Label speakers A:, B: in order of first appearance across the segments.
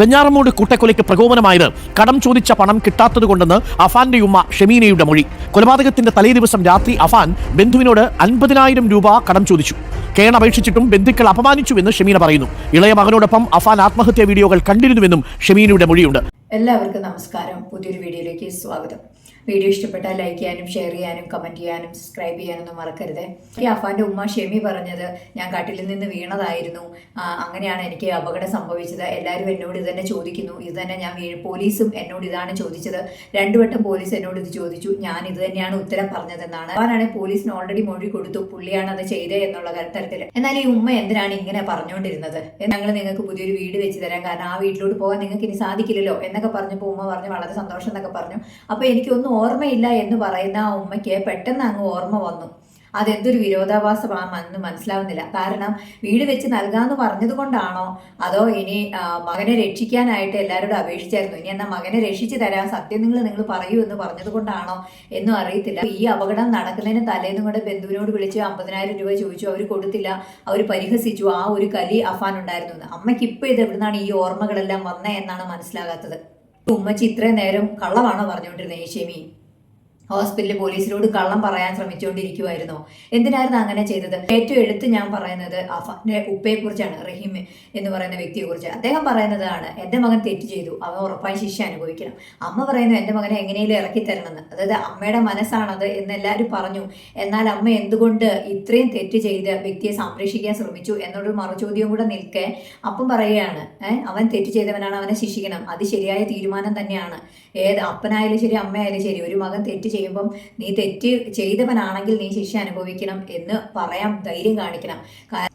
A: വെഞ്ഞാറമൂട് കൂട്ടക്കൊലയ്ക്ക് പ്രകോപനമായത് കടം ചോദിച്ച പണം കിട്ടാത്തതുകൊണ്ടെന്ന് അഫാന്റെ ഉമ്മ ഷെമീനയുടെ മൊഴി. കൊലപാതകത്തിന്റെ തലേ ദിവസം രാത്രി അഫാൻ ബന്ധുവിനോട് അൻപതിനായിരം രൂപ കടം ചോദിച്ചു. കേൺ അപേക്ഷിച്ചിട്ടും ബന്ധുക്കൾ അപമാനിച്ചുവെന്ന് ഷെമീന പറയുന്നു. ഇളയ മകനോടൊപ്പം അഫാൻ ആത്മഹത്യാ വീഡിയോകൾ കണ്ടിരുന്നുവെന്നും ഷെമീനയുടെ മൊഴിയുണ്ട്.
B: എല്ലാവർക്കും നമസ്കാരം. പുതിയൊരു വീഡിയോയിലേക്ക് സ്വാഗതം. വീഡിയോ ഇഷ്ടപ്പെട്ടാൽ ലൈക്ക് ചെയ്യാനും ഷെയർ ചെയ്യാനും കമന്റ് ചെയ്യാനും സബ്സ്ക്രൈബ് ചെയ്യാനൊന്നും മറക്കരുത്. ഈ അഫാന്റെ ഉമ്മ ഷെമി പറഞ്ഞത് ഞാൻ കട്ടിലിൽ നിന്ന് വീണതായിരുന്നു. അങ്ങനെയാണ് എനിക്ക് അപകടം സംഭവിച്ചത്. എല്ലാവരും എന്നോട് ഇത് തന്നെ ചോദിക്കുന്നു. ഇത് തന്നെ ഞാൻ പോലീസും എന്നോട് ഇതാണ് ചോദിച്ചത്. രണ്ടു വട്ടം പോലീസ് എന്നോട് ഇത് ചോദിച്ചു. ഞാൻ ഇത് തന്നെയാണ് ഉത്തരം പറഞ്ഞതെന്നാണ്. അവനാണ് പോലീസിന് ഓൾറെഡി മൊഴി കൊടുത്തു. പുള്ളിയാണ് അത് ചെയ്തത് എന്നുള്ള തരത്തിൽ എന്നാൽ ഈ ഉമ്മ എന്തിനാണ് ഇങ്ങനെ പറഞ്ഞുകൊണ്ടിരുന്നത്? ഞങ്ങൾ നിങ്ങൾക്ക് പുതിയൊരു വീട് വെച്ച് തരാം. കാരണം ആ വീട്ടിലോട്ട് പോകാൻ നിങ്ങൾക്ക് ഇനി സാധിക്കില്ലല്ലോ എന്നൊക്കെ പറഞ്ഞപ്പോൾ ഉമ്മ പറഞ്ഞു വളരെ സന്തോഷം എന്നൊക്കെ പറഞ്ഞു. അപ്പോൾ എനിക്കൊന്നും ഓർമ്മയില്ല എന്ന് പറയുന്ന ആ ഉമ്മയ്ക്ക് പെട്ടെന്ന് അങ്ങ് ഓർമ്മ വന്നു. അതെന്തൊരു വിരോധാഭാസമാണെന്ന് മനസ്സിലാവുന്നില്ല. കാരണം വീട് വെച്ച് നൽകാമെന്ന് പറഞ്ഞത് കൊണ്ടാണോ അതോ ഇനി മകനെ രക്ഷിക്കാനായിട്ട് എല്ലാവരോടും അപേക്ഷിച്ചായിരുന്നു? ഇനി എന്നാൽ മകനെ രക്ഷിച്ചു തരാം സത്യം നിങ്ങൾ നിങ്ങൾ പറയൂ എന്ന് പറഞ്ഞത് കൊണ്ടാണോ എന്നും അറിയത്തില്ല. ഈ അപകടം നടക്കുന്നതിന് തലേന്നും കൂടെ ബന്ധുവിനോട് വിളിച്ച് അമ്പതിനായിരം രൂപ ചോദിച്ചു. അവർ കൊടുത്തില്ല. അവർ പരിഹസിച്ചു. ആ ഒരു കലി അഫാൻ ഉണ്ടായിരുന്നു അമ്മയ്ക്ക് ഇപ്പോൾ ഇത് എവിടുന്നാണ് ഈ ഓർമ്മകളെല്ലാം വന്നേ എന്നാണ് മനസ്സിലാകാത്തത്. ഉമ്മച്ചി ഇത്രയും നേരം കള്ളമാണോ പറഞ്ഞുകൊണ്ടിരുന്നത് ഷെമി ഹോസ്പിറ്റലിൽ പോലീസിനോട് കള്ളം പറയാൻ ശ്രമിച്ചുകൊണ്ടിരിക്കുവായിരുന്നു. എന്തിനായിരുന്നു അങ്ങനെ ചെയ്തത്? ഏറ്റവും എടുത്ത് ഞാൻ പറയുന്നത് അഫാന്റെ ഉപ്പയെക്കുറിച്ചാണ് റഹീം എന്ന് പറയുന്ന വ്യക്തിയെക്കുറിച്ച്. അദ്ദേഹം പറയുന്നതാണ് എന്റെ മകൻ തെറ്റ് ചെയ്തു അവൻ ഉറപ്പായി ശിക്ഷ അനുഭവിക്കണം. അമ്മ പറയുന്നു എന്റെ മകനെ എങ്ങനെയും ഇറക്കി തരണമെന്ന്. അതായത് അമ്മയുടെ മനസ്സാണത് എന്ന് എല്ലാവരും പറഞ്ഞു. എന്നാൽ അമ്മ എന്തുകൊണ്ട് ഇത്രയും തെറ്റ് ചെയ്ത് വ്യക്തിയെ സംരക്ഷിക്കാൻ ശ്രമിച്ചു എന്നൊരു മറുചോദ്യം കൂടെ നിൽക്കേ അപ്പം പറയുകയാണ് അവൻ തെറ്റ് ചെയ്തവനാണ് അവനെ ശിക്ഷിക്കണം. അത് ശരിയായ തീരുമാനം തന്നെയാണ്. ഏത് അപ്പനായാലും ശരി അമ്മയായാലും ശരി ഒരു മകൻ തെറ്റ് ചെയ്യുമ്പം നീ തെറ്റ് ചെയ്തവനാണെങ്കിൽ നീ ശിക്ഷ അനുഭവിക്കണം എന്ന് പറയാം ധൈര്യം കാണിക്കണം.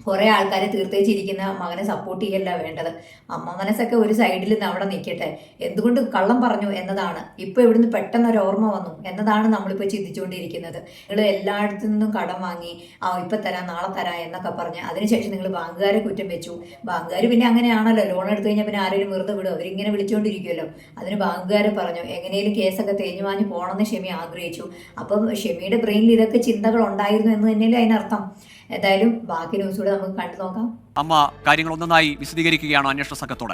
B: കുറെ ആൾക്കാരെ തീർത്തേച്ചിരിക്കുന്ന മകനെ സപ്പോർട്ട് ചെയ്യല്ല വേണ്ടത്. അമ്മ മനസ്സൊക്കെ ഒരു സൈഡിൽ നിന്ന് അവിടെ നിൽക്കട്ടെ എന്തുകൊണ്ട് കള്ളം പറഞ്ഞു എന്നതാണ്. ഇപ്പൊ ഇവിടുന്ന് പെട്ടെന്ന് ഒരു ഓർമ്മ വന്നു. എന്നതാണ് നമ്മളിപ്പോൾ ചിന്തിച്ചുകൊണ്ടിരിക്കുന്നത് നിങ്ങൾ എല്ലായിടത്തു നിന്നും കടം വാങ്ങി ആ ഇപ്പൊ തരാം നാളെ തരാം എന്നൊക്കെ പറഞ്ഞ് അതിനുശേഷം നിങ്ങൾ ബാങ്കുകാരെ കുറ്റം വെച്ചു. ബാങ്കുകാർ പിന്നെ അങ്ങനെയാണല്ലോ. ലോൺ എടുത്തു കഴിഞ്ഞാൽ പിന്നെ ആരെങ്കിലും വെറുതെ വിടും അവരിങ്ങനെ വിളിച്ചുകൊണ്ടിരിക്കുമല്ലോ അതിന് ബാങ്കുകാർ പറഞ്ഞു എങ്ങനെയും കേസൊക്കെ തേഞ്ഞു വാങ്ങി പോകണമെന്ന് ഷെമി ആഗ്രഹിച്ചു. അപ്പം ഷെമിയുടെ ബ്രെയിനിൽ ഇതൊക്കെ ചിന്തകൾ ഉണ്ടായിരുന്നു എന്ന് തന്നെയല്ലേ അതിനർത്ഥം. എന്തായാലും ബാക്കി ന്യൂസ് കൂടെ നമുക്ക് കണ്ടു നോക്കാം.
C: അമ്മ കാര്യങ്ങൾ ഒന്നൊന്നായി വിശദീകരിക്കുകയാണ് അന്വേഷണ സംഘത്തോട്.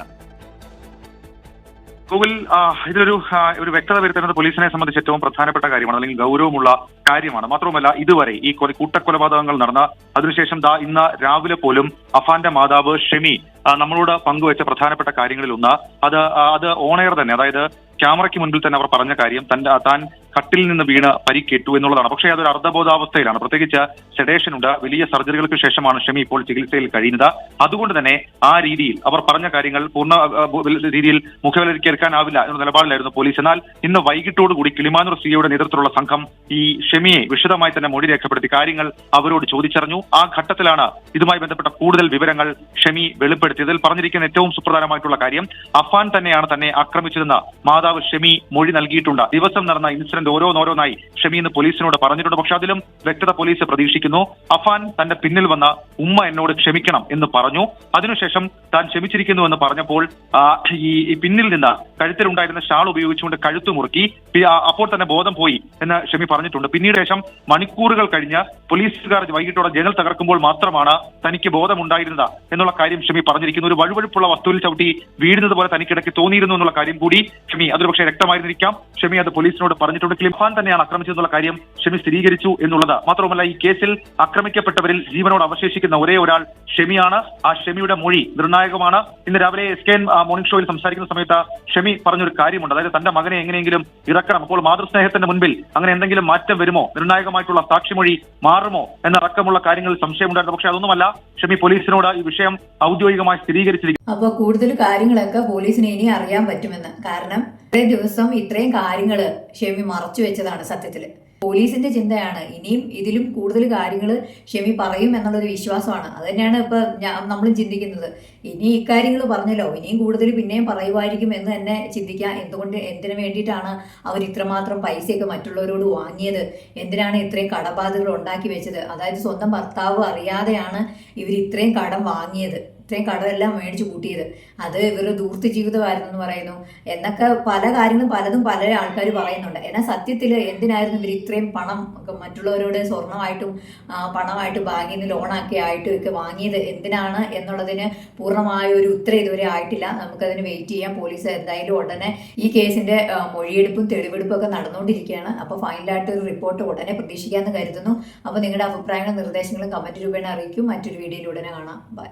D: ഗൂഗിൾ ഇതൊരു ഇതിലൊരു ഒരു വ്യക്തത വരുത്തുന്നത് പോലീസിനെ സംബന്ധിച്ച് ഏറ്റവും പ്രധാനപ്പെട്ട കാര്യമാണ് അല്ലെങ്കിൽ ഗൗരവമുള്ള കാര്യമാണ്. മാത്രവുമല്ല ഇതുവരെ ഈ കൊല- കൂട്ടക്കൊലപാതകങ്ങൾ നടന്ന അതിനുശേഷം ദാ ഇന്ന് രാവിലെ പോലും അഫാന്റെ മാതാവ് ഷെമി നമ്മളോട് പങ്കുവച്ച പ്രധാനപ്പെട്ട കാര്യങ്ങളിൽ ഒന്ന് അത് അത് ഓണയർ തന്നെ. അതായത് ക്യാമറയ്ക്ക് മുൻപിൽ തന്നെ അവർ പറഞ്ഞ കാര്യം തന്റെ താൻ കട്ടിൽ നിന്ന് വീണ് പരിക്കേറ്റു എന്നുള്ളതാണ്. പക്ഷേ അതൊരു അർദ്ധബോധാവസ്ഥയിലാണ്. പ്രത്യേകിച്ച് സെഡേഷൻ ഉണ്ട് വലിയ സർജറികൾക്ക് ശേഷമാണ് ഷമി ഇപ്പോൾ ചികിത്സയിൽ കഴിയുന്നത്. അതുകൊണ്ട് തന്നെ ആ രീതിയിൽ അവർ പറഞ്ഞ കാര്യങ്ങൾ പൂർണ രീതിയിൽ മുഖവിലക്കെടുക്കാനാവില്ല എന്ന നിലപാടിലായിരുന്നു പോലീസ്. എന്നാൽ ഇന്ന് വൈകിട്ടോടുകൂടി കിളിമാനൂർ സിയുടെ നേതൃത്വത്തിലുള്ള സംഘം ഈ ഷെമിയെ വിശദമായി തന്നെ മൊഴി രേഖപ്പെടുത്തി കാര്യങ്ങൾ അവരോട് ചോദിച്ചറിഞ്ഞു. ആ ഘട്ടത്തിലാണ് ഇതുമായി ബന്ധപ്പെട്ട കൂടുതൽ വിവരങ്ങൾ ഷെമി വെളിപ്പെടുത്തിയതിൽ പറഞ്ഞിരിക്കുന്ന ഏറ്റവും സുപ്രധാനമായിട്ടുള്ള കാര്യം അഫാൻ തന്നെയാണ് തന്നെ ആക്രമിച്ചിരുന്ന മാതാവ് ഷെമി മൊഴി നൽകിയിട്ടുണ്ട്. ദിവസം നടന്ന ഇൻസിഡന്റ് ഓരോന്നോരോന്നായി ഷമീന്ന് പോലീസിനോട് പറഞ്ഞിട്ടുണ്ട്. പക്ഷെ അതിലും വ്യക്തത പോലീസ് പ്രതീക്ഷിക്കുന്നു. അഫാൻ തന്റെ പിന്നിൽ വന്ന ഉമ്മ എന്നോട് ക്ഷമിക്കണം എന്ന് പറഞ്ഞു. അതിനുശേഷം താൻ ക്ഷമിച്ചിരിക്കുന്നു എന്ന് പറഞ്ഞപ്പോൾ ഈ പിന്നിൽ നിന്ന് കഴുത്തിലുണ്ടായിരുന്ന ഷാൾ ഉപയോഗിച്ചുകൊണ്ട് കഴുത്ത് മുറുക്കി അപ്പോൾ തന്നെ ബോധം പോയി എന്ന് ഷമി പറഞ്ഞിട്ടുണ്ട്. പിന്നീട് ശേഷം മണിക്കൂറുകൾ കഴിഞ്ഞ് പോലീസുകാർ വൈകിട്ടോടെ ജനൽ തകർക്കുമ്പോൾ മാത്രമാണ് തനിക്ക് ബോധമുണ്ടായിരുന്നത് എന്നുള്ള കാര്യം ഷമി പറഞ്ഞിരിക്കുന്നു. ഒരു വഴുവഴുപ്പുള്ള വസ്തുവിൽ ചവിട്ടി വീഴുന്നത് പോലെ തനിക്കിടയ്ക്ക് തോന്നിയിരുന്നു എന്നുള്ള കാര്യം കൂടി ഷമി അതൊരു പക്ഷേ വ്യക്തമായിരുന്നിരിക്കാം. ഷമി അത് പോലീസിനോട് പറഞ്ഞിട്ടുണ്ട്. ക്ലിഫാൻ തന്നെയാണ് ആക്രമിച്ചതെന്നുള്ള കാര്യം ഷെമി സ്ഥിരീകരിച്ചു എന്നുള്ളത്. മാത്രമല്ല ഈ കേസിൽ ആക്രമിക്കപ്പെട്ടവരിൽ ജീവനോട് അവശേഷിക്കുന്ന ഒരേ ഒരാൾ ഷെമിയാണ്. ആ ഷെമിയുടെ മൊഴി നിർണായകമാണ്. ഇന്ന് രാവിലെ എസ് കെ എൻ മോർണിംഗ് ഷോയിൽ സംസാരിക്കുന്ന സമയത്ത് ഷെമി പറഞ്ഞൊരു കാര്യമുണ്ട്. അതായത് തന്റെ മകനെ എങ്ങനെയെങ്കിലും ഇറക്കണം. അപ്പോൾ മാതൃസ്നേഹത്തിന്റെ മുൻപിൽ അങ്ങനെ എന്തെങ്കിലും മാറ്റം വരുമോ? നിർണായകമായിട്ടുള്ള സാക്ഷിമൊഴി മാറുമോ? എന്നടക്കമുള്ള കാര്യങ്ങളിൽ സംശയമുണ്ടായിരുന്നു. പക്ഷേ അതൊന്നുമല്ല ഷെമി പോലീസിനോട് ഈ വിഷയം ഔദ്യോഗികമായി സ്ഥിരീകരിച്ചിരിക്കുന്നു.
B: അപ്പോൾ കൂടുതൽ കാര്യങ്ങളൊക്കെ പോലീസിന് ഇനി അറിയാൻ പറ്റുമെന്ന്. കാരണം ഇത്രയും ദിവസം ഇത്രയും കാര്യങ്ങൾ ഷെമി മറച്ചു വെച്ചതാണ് സത്യത്തിൽ പോലീസിന്റെ ചിന്തയാണ് ഇനിയും ഇതിലും കൂടുതൽ കാര്യങ്ങൾ ഷെമി പറയും എന്നുള്ളൊരു വിശ്വാസമാണ്. അത് തന്നെയാണ് ഇപ്പൊ നമ്മളും ചിന്തിക്കുന്നത്. ഇനി ഇക്കാര്യങ്ങൾ പറഞ്ഞല്ലോ ഇനിയും കൂടുതൽ പിന്നെയും പറയുമായിരിക്കും എന്ന് തന്നെ ചിന്തിക്കാം എന്തുകൊണ്ട് എന്തിനു വേണ്ടിയിട്ടാണ് അവർ ഇത്രമാത്രം പൈസയൊക്കെ മറ്റുള്ളവരോട് വാങ്ങിയത്? എന്തിനാണ് ഇത്രയും കടബാധകൾ ഉണ്ടാക്കി വെച്ചത്? അതായത് സ്വന്തം ഭർത്താവ് അറിയാതെയാണ് ഇവർ ഇത്രയും കടം വാങ്ങിയത്. ഇത്രയും കടമെല്ലാം മേടിച്ചു കൂട്ടിയത്. അത് ഇവർ ദൂർത്ത് ജീവിതമായിരുന്നു എന്ന് പറയുന്നു. എന്നൊക്കെ പല കാര്യങ്ങളും പലതും പല ആൾക്കാർ പറയുന്നുണ്ട്. എന്നാൽ സത്യത്തിൽ എന്തിനായിരുന്നു ഇവർ ഇത്രയും പണം മറ്റുള്ളവരോട് സ്വർണമായിട്ടും പണമായിട്ടും ബാങ്കിൽ നിന്ന് ലോണാക്കി ആയിട്ടും ഒക്കെ വാങ്ങിയത് എന്തിനാണ് എന്നുള്ളതിന് പൂർണമായ ഒരു ഉത്തരം ഇതുവരെ ആയിട്ടില്ല. നമുക്കതിന് വെയിറ്റ് ചെയ്യാം. പോലീസ് എന്തായാലും ഉടനെ ഈ കേസിന്റെ മൊഴിയെടുപ്പും തെളിവെടുപ്പും ഒക്കെ നടന്നുകൊണ്ടിരിക്കുകയാണ്. അപ്പോൾ ഫൈനലായിട്ട് ഒരു റിപ്പോർട്ട് ഉടനെ പ്രതീക്ഷിക്കാമെന്ന് കരുതുന്നു. അപ്പോൾ നിങ്ങളുടെ അഭിപ്രായങ്ങളും നിർദ്ദേശങ്ങളും കമന്റ് രൂപേണ അറിയിക്കും. മറ്റൊരു വീഡിയോയിൽ ഉടനെ കാണാം. ബൈ